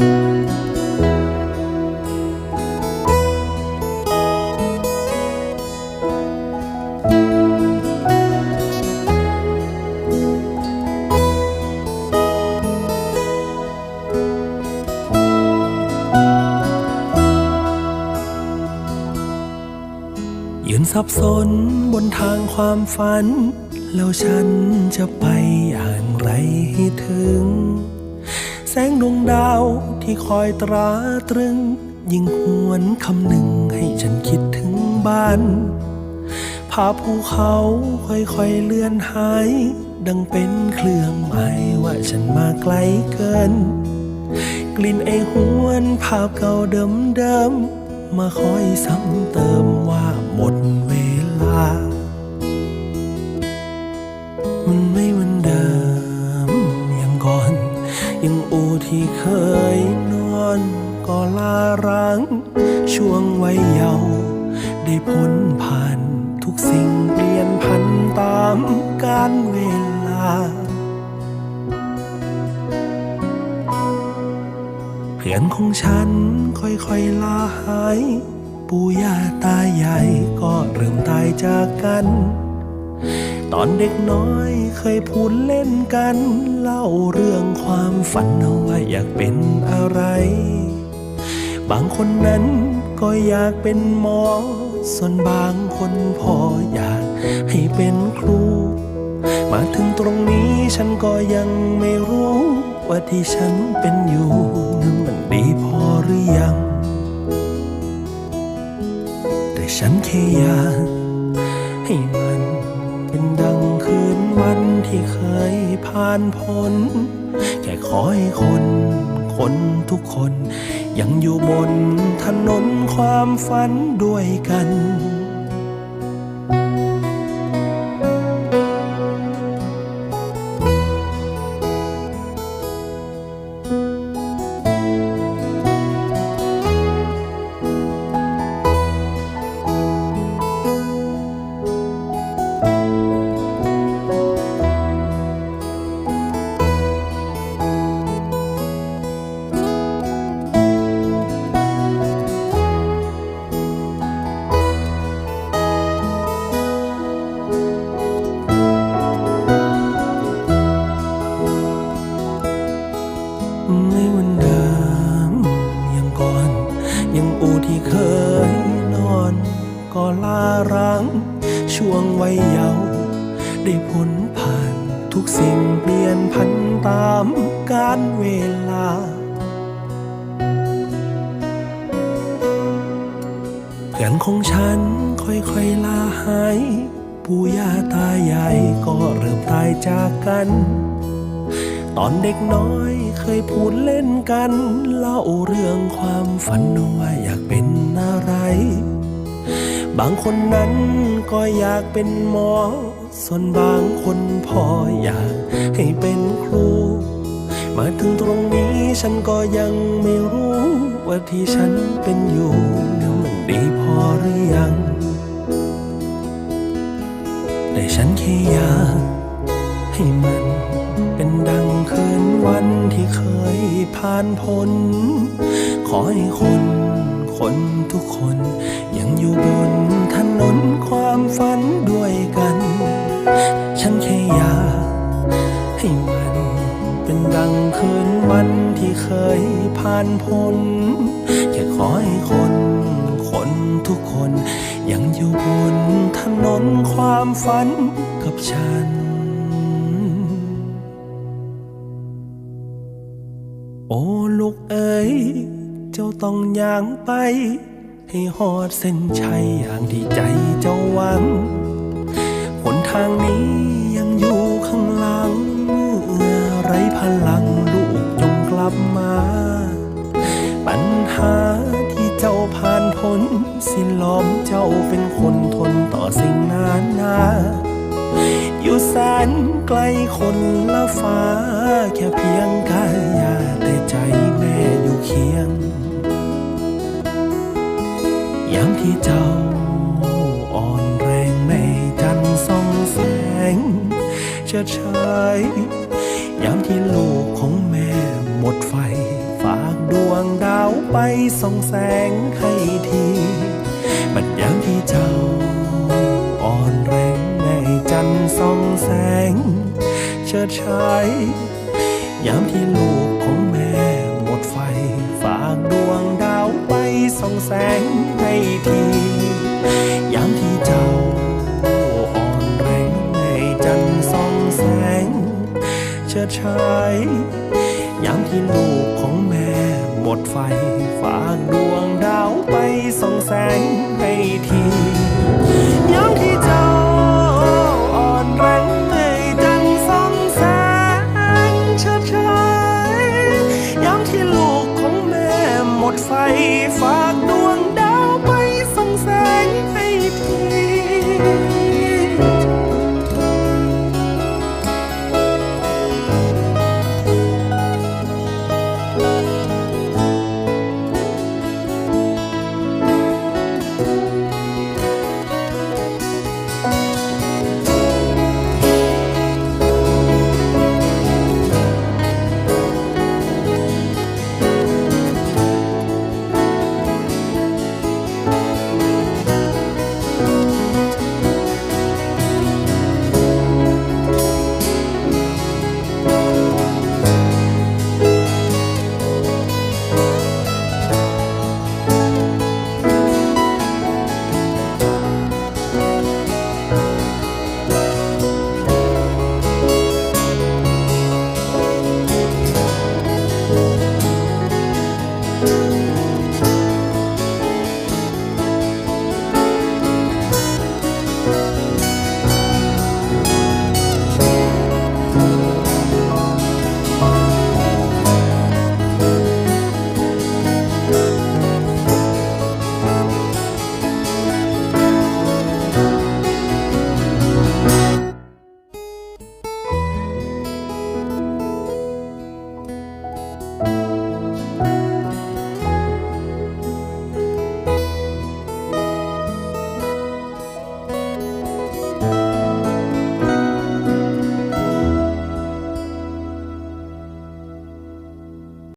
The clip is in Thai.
ยืนสับสนบนทางความฝัน แล้วฉันจะไปอย่างไรให้ถึง แสงดวงดาว ที่คอยตราตรึง ยิ่งหวนคำหนึ่งให้ฉันคิดถึงบ้านภาพภูเขาค่อยๆเลื่อนหาย ดังเป็นเครื่องหมายว่าฉันมาไกลเกิน กลิ่นไอหวนภาพเก่าเดิมๆมาคอยซ้ำเติมว่าหมดเวลา ที่เคยนอนก็ลาร้าง ช่วงวัยเยาว์ได้พ้นผ่านทุกสิ่งเปลี่ยนพันตามการเวลา เพื่อนของฉันค่อยๆลาหาย ปู่ย่าตายายก็เริ่มตายจากกัน ตอนเด็กน้อยเคยพูดเล่นกัน เล่าเรื่องความฝันเอาว่าอยากเป็นอะไร บางคนนั้นก็อยากเป็นหมอ ส่วนบางคนพออยากให้เป็นครู มาถึงตรงนี้ฉันก็ยังไม่รู้ ว่าที่ฉันเป็นอยู่นั้นมันดีพอหรือยัง แต่ฉันแค่อยากให้มัน เป็นดังคืนวันที่เคยผ่านพ้นแค่ขอให้คนคนทุกคน ยังอยู่บนถนนความฝันด้วยกัน ได้พ้นผ่านทุกสิ่งเปลี่ยนพันตามการเวลา เพื่อนของฉันค่อยๆลาหาย ปู่ย่าตายายก็เริ่มตายจากกัน ตอนเด็กน้อยเคยพูดเล่นกัน เล่าเรื่องความฝันว่าอยากเป็นอะไร บางคนนั้นก็อยากเป็นหมอ ส่วนบางคนพออยากให้เป็นครู มาถึงตรงนี้ฉันก็ยังไม่รู้ ว่าที่ฉันเป็นอยู่นั้นมันดีพอหรือยัง แต่ฉันแค่อยากให้มันเป็นดังคืนวันที่เคยผ่านพ้นขอให้คน คนทุกคน ยังอยู่บนถนนความฝันด้วยกัน ฉันแค่อยากให้มันเป็นดังคืนวันที่เคยผ่านพ้นแค่ขอให้คนคนทุกคน ยังอยู่บนถนนความฝันกับฉัน ต้องย่างไป ให้หอดเส้นชัยอย่างที่ใจเจ้าหวังหนทางนี้ยังอยู่ข้างหลังเมื่อไรพลังลูกจงกลับมา ปัญหาที่เจ้าผ่านพ้นสิล้อมเจ้าเป็นคนทนต่อสิ่งนานนาอยู่แสนไกลคนละฟ้า แค่เพียงกายาแต่ใจแม่อยู่เคียง ที่เจ้าอ่อนแรงแม่จันทร์ส่องแสงเชิดชายามที่ลูกของแม่หมดไฟ ฝากดวงดาวไปส่องแสงให้ทีบัดยามที่เจ้าอ่อนแรงให้จันทร์ส่องแสงเชิดชายยามที่ลูกของแม่หมดไฟ ฝากดวงดาวไปส่องแสง ใช้ยยามที่ลูกของแม่หมดไฟฝากดวงดาวไปส่